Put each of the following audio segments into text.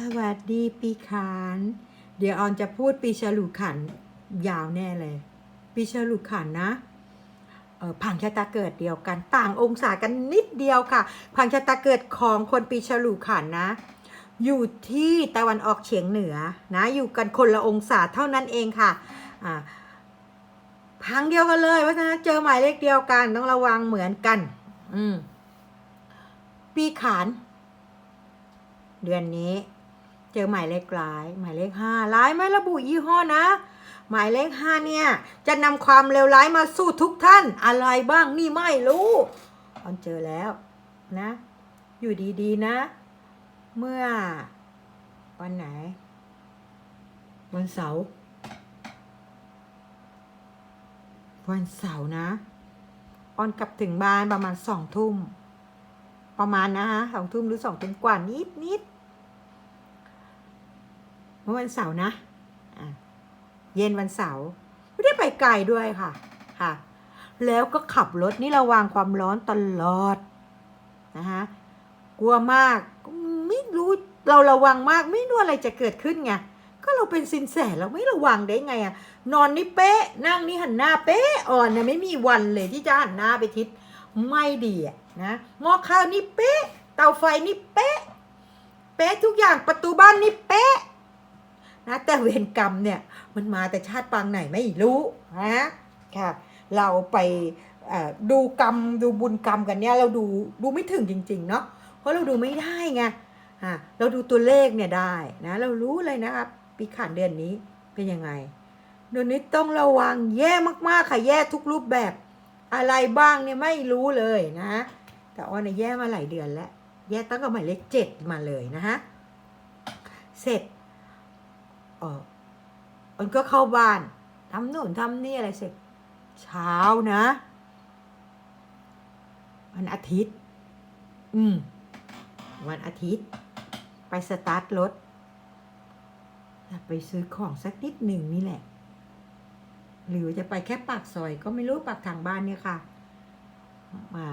สวัสดีปีขาน เดี๋ยวออนจะพูดปีฉลูขันยาวแน่เลย ปีฉลูขันนะผังชะตาเกิดเดียวกัน ต่างองศากันนิดเดียวค่ะผังชะตาเกิดของคนปีฉลูขันนะ อยู่ที่ตะวันออกเฉียงเหนือนะ อยู่กันคนละองศาเท่านั้นเองค่ะอ่าพังเดียวกันเลยเพราะฉะนั้นเจอหมายเลขเดียวกันต้องระวังเหมือนกัน อืมปีขาน เดือนนี้ เจอหมายเลขร้าย หมายเลขห้าร้ายไม่ระบุยี่ห้อนะ หมายเลขห้าเนี่ยจะนำความเลวร้ายมาสู้ทุกท่านอะไรบ้างนี่ไม่รู้ออนเจอแล้วนะ อยู่ดีๆนะ เมื่อ วันไหน วันเสาร์วันเสาร์นะออนกลับถึงบ้านประมาณสองทุ่ม ประมาณนะฮะสองทุ่มหรือสองทุ่มกว่านิดนิด เมื่อวันเสาร์นะเย็นวันเสาร์ไม่ได้ไปไกลด้วยค่ะค่ะ แล้วก็ขับรถนี่ระวังความร้อนตลอดนะคะกลัวมากไม่รู้เราระวังมากไม่รู้อะไรจะเกิดขึ้นไงก็เราเป็นสินแสเราไม่ระวังได้ไงอะนอนนี่เป๊ะ นั่งนี่หันหน้าเป๊ะอ่อนเนี่ยไม่มีวันเลยที่จะหันหน้าไปทิศไม่ดีอะนะหม้อข้าวนี่เป๊ะ เตาไฟนี่เป๊ะ เป๊ะทุกอย่างประตูบ้านนี่เป๊ะ นะแต่เวรกรรมเนี่ยมันมาแต่ชาติปางไหนไม่รู้นะค่ะเราไปดูกรรมดูบุญกรรมกันเนี่ยเราดูดูไม่ถึงจริง ๆ เนาะเพราะเราดูไม่ได้ไงอะเราดูตัวเลขเนี่ยได้นะเรารู้เลยนะครับปีขานเดือนนี้เป็นยังไงเดือนนี้ต้องระวังแย่มากๆค่ะแย่ทุกรูปแบบอะไรบ้างเนี่ยไม่รู้เลยนะแต่ออนเนี่ยแย่มาหลายเดือนแล้วแย่ตั้งแต่หมายเลขเจ็ดมาเลยนะฮะเสร็จ ออออนก็เข้าบ้านทำโน่นทำนี่อะไรเสร็จ เช้านะวันอาทิตย์ อืม วันอาทิตย์ ไปสตาร์ทรถ ไปซื้อของสักนิดหนึ่งนี่แหละ หรือจะไปแค่ปากซอย ก็ไม่รู้ปากทางบ้านเนี่ยค่ะมา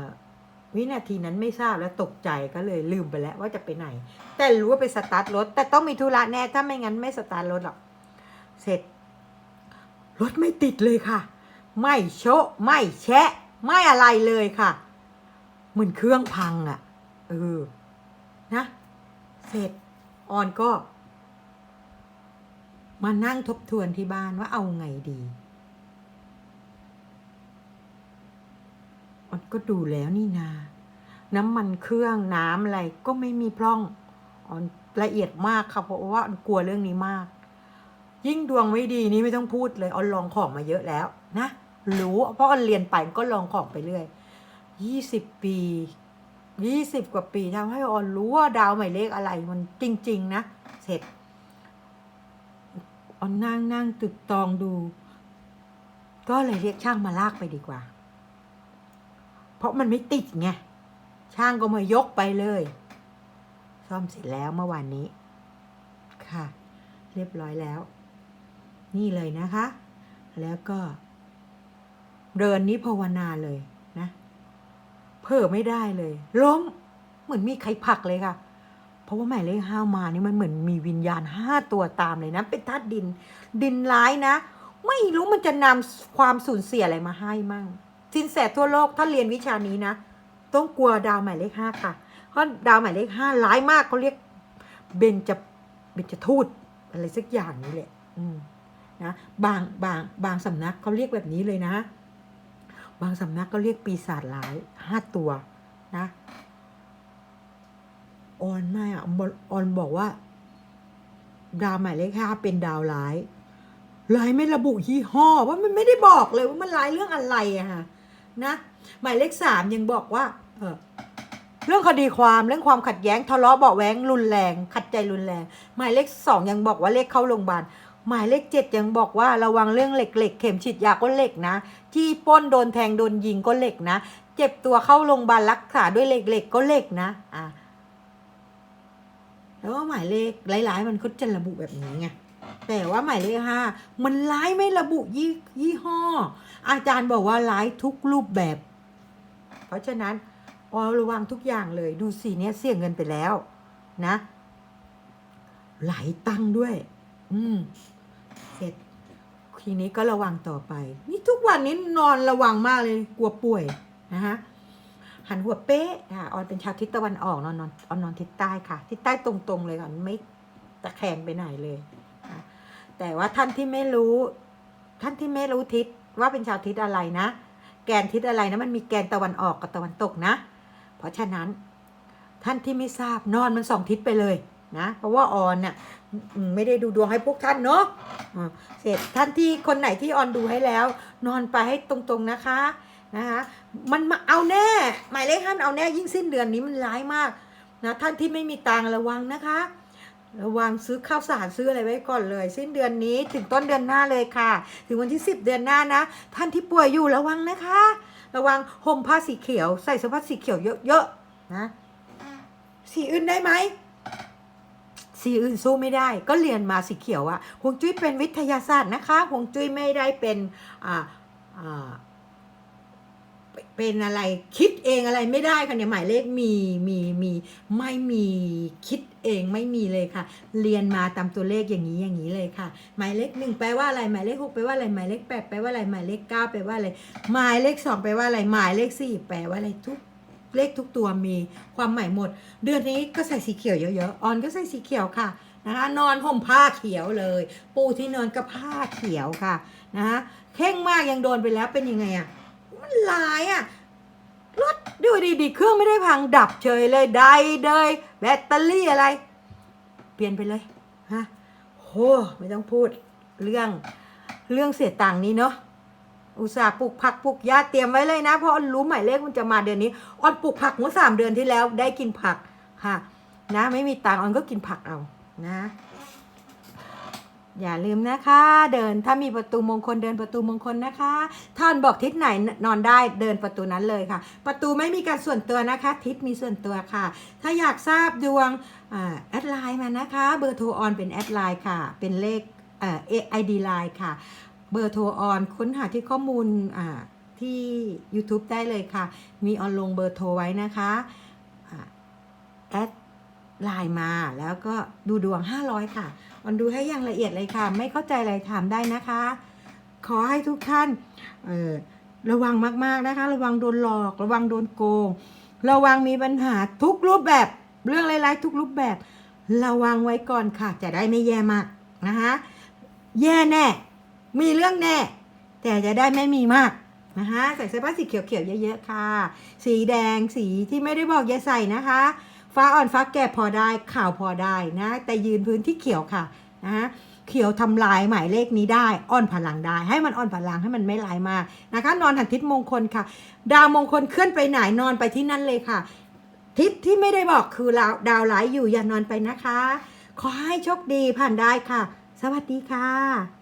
วินาทีนั้นไม่ทราบแล้วตกใจก็เลยลืมไปแล้วว่าจะไปไหน แต่รู้ว่าไปสตาร์ทรถ แต่ต้องมีธุระแน่ถ้าไม่งั้นไม่สตาร์ทรถหรอก เสร็จ รถไม่ติดเลยค่ะ ไม่โชะไม่แชะ ไม่อะไรเลยค่ะ เหมือนเครื่องพังอะ่ะเออนะ เสร็จออนก็ มานั่งทบทวนที่บ้านว่าเอาไงดี ออน ก็ดูแล้วนี่นา น้ำมันเครื่องน้ำอะไรก็ไม่มีพร่องออนละเอียดมากค่ะเพราะว่าออนกลัวเรื่องนี้มาก ยิ่งดวงไม่ดีนี่ไม่ต้องพูดเลยออนลองของมาเยอะแล้วนะรู้เพราะออนเรียนไปก็ลองของไปเรื่อยยี่สิบปียี่สิบกว่าปีทำให้ออนรู้ว่าดาวหมายเลขอะไรมันจริง ๆ นะ เสร็จออนนั่งนั่งตึกตองดู ก็เลยเรียกช่างมาลากไปดีกว่า เพราะมันไม่ติดไง ช่างก็มายกไปเลย ซ่อมเสร็จแล้วเมื่อวานนี้ ค่ะ เรียบร้อยแล้ว นี่เลยนะคะ แล้วก็ เดินนี้ภาวนาเลยนะ เพิ่ไม่ได้เลย ล้ม เหมือนมีใครผลักเลยค่ะเพราะว่าหมายเลขห้ามานี่มันเหมือนมีวิญญาณห้าตัวตามเลยนะ เป็นธาตุดิน ดินร้ายนะ ไม่รู้มันจะนำความสูญเสียอะไรมาให้มั่ง สินแสทั่วโลกถ้าเรียนวิชานี้นะ ต้องกลัวดาวหมายเลขห้าค่ะ เพราะดาวหมายเลขห้าร้ายมากเขาเรียกเบนจะเบนจะทูตอะไรสักอย่างนี้แหละนะบางบางบางสำนักเขาเรียกแบบนี้เลยนะ บางสำนักก็เรียกปีศาจร้ายห้าตัวนะออนไม่อะออนบอกว่า ดาวหมายเลขห้าเป็นดาวร้ายร้ายไม่ระบุยี่ห้อว่ามันไม่ได้บอกเลยว่ามันร้ายเรื่องอะไรอะฮะ นะหมายเลขสามยังบอกว่าเออเรื่องคดีความเรื่องความขัดแย้งทะเลาะเบาะแว้งรุนแรง ขัดใจรุนแรง หมายเลขสองยังบอกว่าเลขเข้าโรงพยาบาลหมายเลขเจ็ดยังบอกว่าระวังเรื่องเหล็กเหล็กเข็มฉีดยาก็เหล็กนะ ที่ป้นโดนแทงโดนยิงก็เหล็กนะ เจ็บตัวเข้าโรงพยาบาลรักษาด้วยเหล็กเหล็กก็เหล็กนะอะแล้วว่าหมายเลขหลายๆ มันก็จะระบุแบบนี้ไงแต่ว่าหมายเลขห้ามันร้ายไม่ระบุยี่ยี่ห้อ อาจารย์บอกว่าร้ายทุกรูปแบบ เพราะฉะนั้นออระวังทุกอย่างเลย ดูสิเนี่ยเสี่ยงเงินไปแล้ว นะ ไหลตั้งด้วย อืมเสร็จทีนี้ก็ระวังต่อไป นี่ทุกวันนี้นอนระวังมากเลย กลัวป่วยนะฮะหันหัวเป๊ะค่ะออนเป็นชาวทิศตะวันออกนอนนอนออนนอนทิศใต้ค่ะ ทิศใต้ตรงๆเลยค่ะไม่ตะแคงไปไหนเลยค่ะแต่ว่าท่านที่ไม่รู้ ท่านที่ไม่รู้ทิศ ว่าเป็นชาวทิศอะไรนะ แกนทิศอะไรนะมันมีแกนตะวันออกกับตะวันตกนะ เพราะฉะนั้นท่านที่ไม่ทราบนอนมันสองทิศไปเลยนะ เพราะว่าออนเน่ะอืมไม่ได้ดูดวงให้พวกท่านเนาะเสร็จท่านที่คนไหนที่ออนดูให้แล้ว นอนไปให้ตรงๆนะคะนะคะมันมาเอาแน่ หมายเลขห้าเอาแน่ยิ่งสิ้นเดือนนี้มันร้ายมากนะท่านที่ไม่มีตังระวังนะคะ ระวังซื้อข้าวสารซื้ออะไรไว้ก่อนเลย สิ้นเดือนนี้ถึงต้นเดือนหน้าเลยค่ะ ถึงวันที่ 10 เดือนหน้านะ ท่านที่ป่วยอยู่ระวังนะคะ ระวังห่มผ้าสีเขียว ใส่เสื้อผ้าสีเขียวเยอะๆนะสีอื่นได้ไหมสีอื่นสู้ไม่ได้ก็เรียนมาสีเขียวอะฮวงจุ้ยเป็นวิทยาศาสตร์นะคะฮวงจุ้ยไม่ได้เป็นอ่าอ่า เป็นอะไรคิดเองอะไรไม่ได้ค่ะเนี่ยหมายเลขมีมีมีไม่มีคิดเองไม่มีเลยค่ะ เรียนมาตามตัวเลขอย่างนี้อย่างนี้เลยค่ะ หมายเลขหนึ่งแปลว่าอะไรหมายเลขหกแปลว่าอะไรหมายเลขแปดแปลว่าอะไรหมายเลขเก้าแปลว่าอะไรหมายเลขสองแปลว่าอะไรหมายเลขสี่แปลว่าอะไรทุกเลขทุกตัวมีความหมายหมด เดือนนี้ก็ใส่สีเขียวเยอะๆออนก็ใส่สีเขียวค่ะนะคะนอนห่มผ้าเขียวเลย ปูที่นอนก็ผ้าเขียวค่ะนะคะเข่งมากยังโดนไปแล้วเป็นยังไงอะ มันลายอะรถดูดีๆเครื่องไม่ได้พังดับเฉยเลยได้เลยแบตเตอรี่อะไร เปลี่ยนไปเลยฮะโหไม่ต้องพูดเรื่องเรื่องเสียตังค์นี้เนาะอุตส่าห์ปลูกผักปลูกหญ้าเตรียมไว้เลยนะเพราะออนรู้หมายเลขมันจะมาเดือนนี้ออนปลูกผักเมื่อสามเดือนที่แล้วได้กินผักค่ะ นะ ไม่มีตังค์ออนก็กินผักเอานะ อย่าลืมนะคะ เดินถ้ามีประตูมงคลเดินประตูมงคลนะคะท่านบอกทิศไหนนอนได้เดินประตูนั้นเลยค่ะ ประตูไม่มีการส่วนตัวนะคะ ทิศมีส่วนตัวค่ะ ถ้าอยากทราบดวงอแอดไลน์มานะคะ เบอร์โทรออนเป็นแอดไลน์ค่ะ เป็นเลขเอ่อไอดีไลน์ค่ะ เบอร์โทรออนค้นหาที่ข้อมูลที่ YouTube ได้เลยค่ะ มีออนลงเบอร์โทรไว้นะคะแอด ไลน์มาแล้วก็ดูดวง 500 ค่ะมันดูให้อย่างละเอียดเลยค่ะ ไม่เข้าใจอะไรถามได้นะคะ ขอให้ทุกท่านระวังมากๆนะคะ ระวังโดนหลอก ระวังโดนโกง ระวังมีปัญหาทุกรูปแบบ เรื่องร้ายๆทุกรูปแบบ ระวังไว้ก่อนค่ะ จะได้ไม่แย่มากนะคะแย่แน่ มีเรื่องแน่ แต่จะได้ไม่มีมากนะคะใส่เสื้อผ้าสีเขียวๆเยอะๆค่ะ สีแดงสีที่ไม่ได้บอกอย่าใส่นะคะ ฟ้าอ่อนฟ้าแก่พอได้ข่าวพอได้นะ แต่ยืนพื้นที่เขียวค่ะนะเขียวทำลายหมายเลขนี้ได้อ่อนพลังได้ ให้มันอ่อนพลังให้มันไม่ลายมากนะคะ นอนหันทิศมงคลค่ะ ดาวมงคลเคลื่อนไปไหนนอนไปที่นั่นเลยค่ะ ทิศที่ไม่ได้บอกคือดาวดาวไหลอยู่อย่านอนไปนะคะ ขอให้โชคดีผ่านได้ค่ะ สวัสดีค่ะ